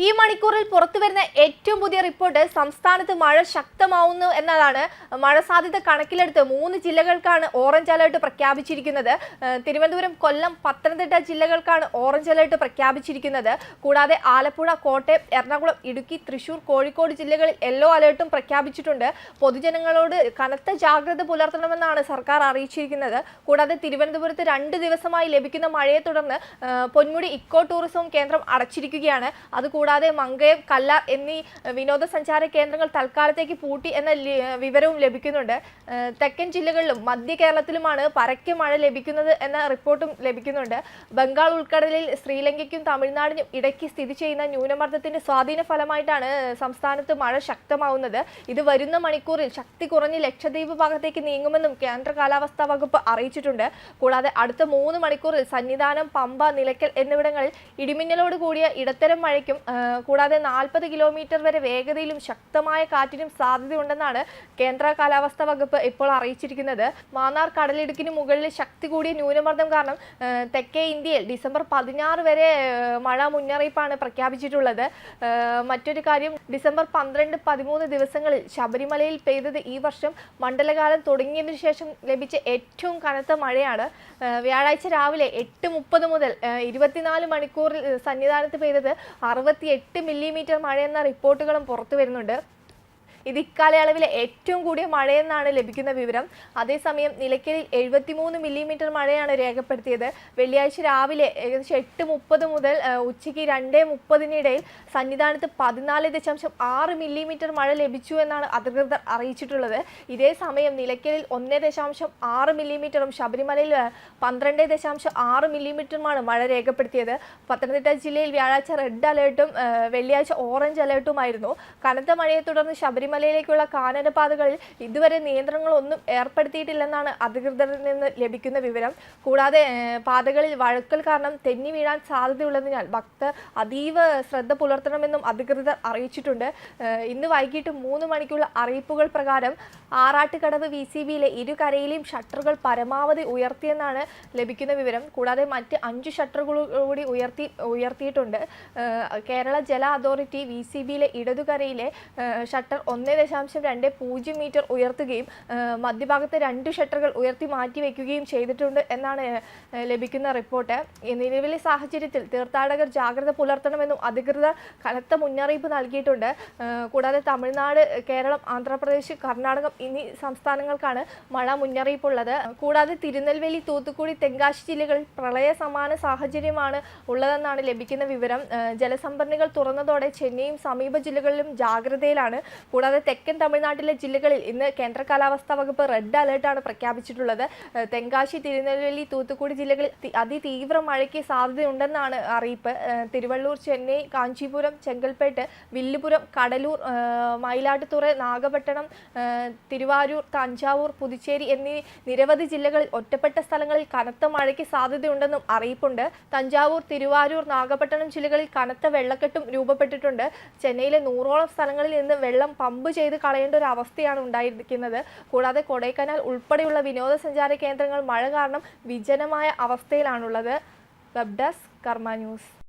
ഈ മണിക്കൂറിൽ പുറത്തു വരുന്ന ഏറ്റവും പുതിയ റിപ്പോർട്ട് സംസ്ഥാനത്ത് മഴ ശക്തമാവുന്നു എന്നതാണ് മഴ സാധ്യത കണക്കിലെടുത്ത് മൂന്ന് ജില്ലകൾക്കാണ് ഓറഞ്ച് അലേർട്ട് പ്രഖ്യാപിച്ചിരിക്കുന്നത്. തിരുവനന്തപുരം കൊല്ലം പത്തനംതിട്ട ജില്ലകൾക്കാണ് ഓറഞ്ച് അലേർട്ട് പ്രഖ്യാപിച്ചിരിക്കുന്നത്. കൂടാതെ ആലപ്പുഴ കോട്ടയം എറണാകുളം ഇടുക്കി തൃശൂർ കോഴിക്കോട് ജില്ലകളിൽ യെല്ലോ അലേർട്ടും പ്രഖ്യാപിച്ചിട്ടുണ്ട്. പൊതുജനങ്ങളോട് കനത്ത ജാഗ്രത പുലർത്തണമെന്നാണ് സർക്കാർ അറിയിച്ചിരിക്കുന്നത്. കൂടാതെ തിരുവനന്തപുരത്ത് രണ്ട് ദിവസമായി ലഭിക്കുന്ന മഴയെ തുടർന്ന് പൊന്മുടി ഇക്കോ ടൂറിസം കേന്ദ്രം അടച്ചിരിക്കുകയാണ്. അതുകൂടാതെ മങ്കയം കല്ല എന്നീ വിനോദസഞ്ചാര കേന്ദ്രങ്ങൾ തൽക്കാലത്തേക്ക് പൂട്ടി എന്ന വിവരവും ലഭിക്കുന്നുണ്ട്. തെക്കൻ ജില്ലകളിലും മധ്യ കേരളത്തിലുമാണ് പരക്കെ മഴ ലഭിക്കുന്നത് എന്ന റിപ്പോർട്ടും ലഭിക്കുന്നുണ്ട്. ബംഗാൾ ഉൾക്കടലിൽ ശ്രീലങ്കയ്ക്കും തമിഴ്നാടിനും ഇടയ്ക്ക് സ്ഥിതി ചെയ്യുന്ന ന്യൂനമർദ്ദത്തിന്റെ സ്വാധീന ഫലമായിട്ടാണ് സംസ്ഥാനത്ത് മഴ ശക്തമാവുന്നത്. ഇത് വരുന്ന മണിക്കൂറിൽ ശക്തി കുറഞ്ഞ് ലക്ഷദ്വീപ് ഭാഗത്തേക്ക് നീങ്ങുമെന്നും കേന്ദ്ര കാലാവസ്ഥാ വകുപ്പ് അറിയിച്ചിട്ടുണ്ട്. കൂടാതെ അടുത്ത മൂന്ന് മണിക്കൂറിൽ സന്നിധാനം പമ്പ നിലയ്ക്കൽ എന്നിവിടങ്ങളിൽ ഇടിമിന്നലോട് കൂടിയ ഇടത്തരം മഴയ്ക്കും കൂടാതെ നാൽപ്പത് കിലോമീറ്റർ വരെ വേഗതയിലും ശക്തമായ കാറ്റിനും സാധ്യതയുണ്ടെന്നാണ് കേന്ദ്ര കാലാവസ്ഥാ വകുപ്പ് ഇപ്പോൾ അറിയിച്ചിരിക്കുന്നത്. മാന്നാർ കടലിടുക്കിന് മുകളിൽ ശക്തി കൂടിയ ന്യൂനമർദ്ദം കാരണം തെക്കേ ഇന്ത്യയിൽ ഡിസംബർ പതിനാറ് വരെ മഴ മുന്നറിയിപ്പാണ് പ്രഖ്യാപിച്ചിട്ടുള്ളത്. മറ്റൊരു കാര്യം ഡിസംബർ പന്ത്രണ്ട് പതിമൂന്ന് ദിവസങ്ങളിൽ ശബരിമലയിൽ പെയ്തത് ഈ വർഷം മണ്ഡലകാലം തുടങ്ങിയതിനു ശേഷം ലഭിച്ച ഏറ്റവും കനത്ത മഴയാണ്. വ്യാഴാഴ്ച രാവിലെ എട്ട് മുപ്പത് മുതൽ ഇരുപത്തിനാല് മണിക്കൂറിൽ സന്നിധാനത്ത് പെയ്തത് അറുപത്തി എട്ട് മില്ലിമീറ്റർ മഴയെന്ന റിപ്പോർട്ടുകളും പുറത്തു വരുന്നുണ്ട്. ഇത് ഇക്കാലയളവിലെ ഏറ്റവും കൂടിയ മഴയെന്നാണ് ലഭിക്കുന്ന വിവരം. അതേസമയം നിലയ്ക്കലിൽ എഴുപത്തിമൂന്ന് മില്ലിമീറ്റർ മഴയാണ് രേഖപ്പെടുത്തിയത്. വെള്ളിയാഴ്ച രാവിലെ ഏകദേശം എട്ട് മുപ്പത് മുതൽ ഉച്ചയ്ക്ക് രണ്ട് മുപ്പതിനിടയിൽ സന്നിധാനത്ത് പതിനാല് ദശാംശം ആറ് മില്ലിമീറ്റർ മഴ ലഭിച്ചു എന്നാണ് അധികൃതർ അറിയിച്ചിട്ടുള്ളത്. ഇതേ സമയം നിലയ്ക്കലിൽ ഒന്ന് ദശാംശം ആറ് മില്ലിമീറ്ററും ശബരിമലയിൽ പന്ത്രണ്ട് ദശാംശം ആറ് മില്ലിമീറ്ററുമാണ് മഴ രേഖപ്പെടുത്തിയത്. പത്തനംതിട്ട ജില്ലയിൽ വ്യാഴാഴ്ച റെഡ് അലേർട്ടും വെള്ളിയാഴ്ച ഓറഞ്ച് അലേർട്ടുമായിരുന്നു. കനത്ത മഴയെ തുടർന്ന് ശബരിമലയിലേക്കുള്ള കാനനപാതകളിൽ ഇതുവരെ നിയന്ത്രണങ്ങളൊന്നും ഏർപ്പെടുത്തിയിട്ടില്ലെന്നാണ് അധികൃതരിൽ നിന്ന് ലഭിക്കുന്ന വിവരം. കൂടാതെ പാതകളിൽ വഴുക്കൽ കാരണം തെന്നി വീഴാൻ സാധ്യതയുള്ളതിനാൽ ഭക്തർ അതീവ ശ്രദ്ധ പുലർത്തണമെന്നും അധികൃതർ അറിയിച്ചിട്ടുണ്ട്. ഇന്ന് വൈകിട്ട് മൂന്ന് മണിക്കുള്ള അറിയിപ്പുകൾ പ്രകാരം ആറാട്ടുകടവ് വി സി ബിയിലെ ഇരുകരയിലെയും ഷട്ടറുകൾ പരമാവധി ഉയർത്തിയെന്നാണ് ലഭിക്കുന്ന വിവരം. കൂടാതെ മറ്റ് അഞ്ച് ഷട്ടറുകൾ കൂടി ഉയർത്തി ഉയർത്തിയിട്ടുണ്ട്. കേരള ജല അതോറിറ്റി വി സി ബിയിലെ ഇടതുകരയിലെ ഷട്ടർ ഒന്ന് ദശാംശം രണ്ട് പൂജ്യം മീറ്റർ ഉയർത്തുകയും മധ്യഭാഗത്തെ രണ്ട് ഷട്ടറുകൾ ഉയർത്തി മാറ്റി വയ്ക്കുകയും ചെയ്തിട്ടുണ്ട് എന്നാണ് ലഭിക്കുന്ന റിപ്പോർട്ട്. നിലവിലെ സാഹചര്യത്തിൽ തീർത്ഥാടകർ ജാഗ്രത പുലർത്തണമെന്നും അധികൃതർ കനത്ത മുന്നറിയിപ്പ് നൽകിയിട്ടുണ്ട്. കൂടാതെ തമിഴ്നാട് കേരളം ആന്ധ്രാപ്രദേശ് കർണാടകം എന്നീ സംസ്ഥാനങ്ങൾക്കാണ് മഴ മുന്നറിയിപ്പുള്ളത്. കൂടാതെ തിരുനെൽവേലി തൂത്തുക്കുടി തെങ്കാശി ജില്ലകളിൽ പ്രളയ സമാന സാഹചര്യമാണ് ഉള്ളതെന്നാണ് ലഭിക്കുന്ന വിവരം. ജലസംഭരണികൾ തുറന്നതോടെ ചെന്നൈയും സമീപ ജില്ലകളിലും ജാഗ്രതയിലാണ്. കൂടാതെ തെക്കൻ തമിഴ്നാട്ടിലെ ജില്ലകളിൽ ഇന്ന് കേന്ദ്ര കാലാവസ്ഥാ വകുപ്പ് റെഡ് അലേർട്ടാണ് പ്രഖ്യാപിച്ചിട്ടുള്ളത്. തെങ്കാശി തിരുനെൽവേലി തൂത്തുക്കുടി ജില്ലകളിൽ അതിതീവ്ര മഴയ്ക്ക് സാധ്യതയുണ്ടെന്നാണ് അറിയിപ്പ്. തിരുവള്ളൂർ ചെന്നൈ കാഞ്ചീപുരം ചെങ്കൽപ്പേട്ട് വില്ലുപുരം കടലൂർ മയിലാട്ടുതുറ നാഗപട്ടണം തിരുവാരൂർ തഞ്ചാവൂർ പുതുച്ചേരി എന്നീ നിരവധി ജില്ലകളിൽ ഒറ്റപ്പെട്ട സ്ഥലങ്ങളിൽ കനത്ത മഴയ്ക്ക് സാധ്യതയുണ്ടെന്നും അറിയിപ്പുണ്ട്. തഞ്ചാവൂർ തിരുവാരൂർ നാഗപട്ടണം ജില്ലകളിൽ കനത്ത വെള്ളക്കെട്ടും രൂപപ്പെട്ടിട്ടുണ്ട്. ചെന്നൈയിലെ നൂറോളം സ്ഥലങ്ങളിൽ നിന്ന് വെള്ളം പമ്പ് ചെയ്ത് കളയേണ്ട ഒരു അവസ്ഥയാണ് ഉണ്ടായിരിക്കുന്നത്. കൂടാതെ കൊടൈക്കനാൽ ഉൾപ്പെടെയുള്ള വിനോദസഞ്ചാര കേന്ദ്രങ്ങൾ മഴ കാരണം വിജനമായ അവസ്ഥയിലാണുള്ളത്. Web desk Karma news.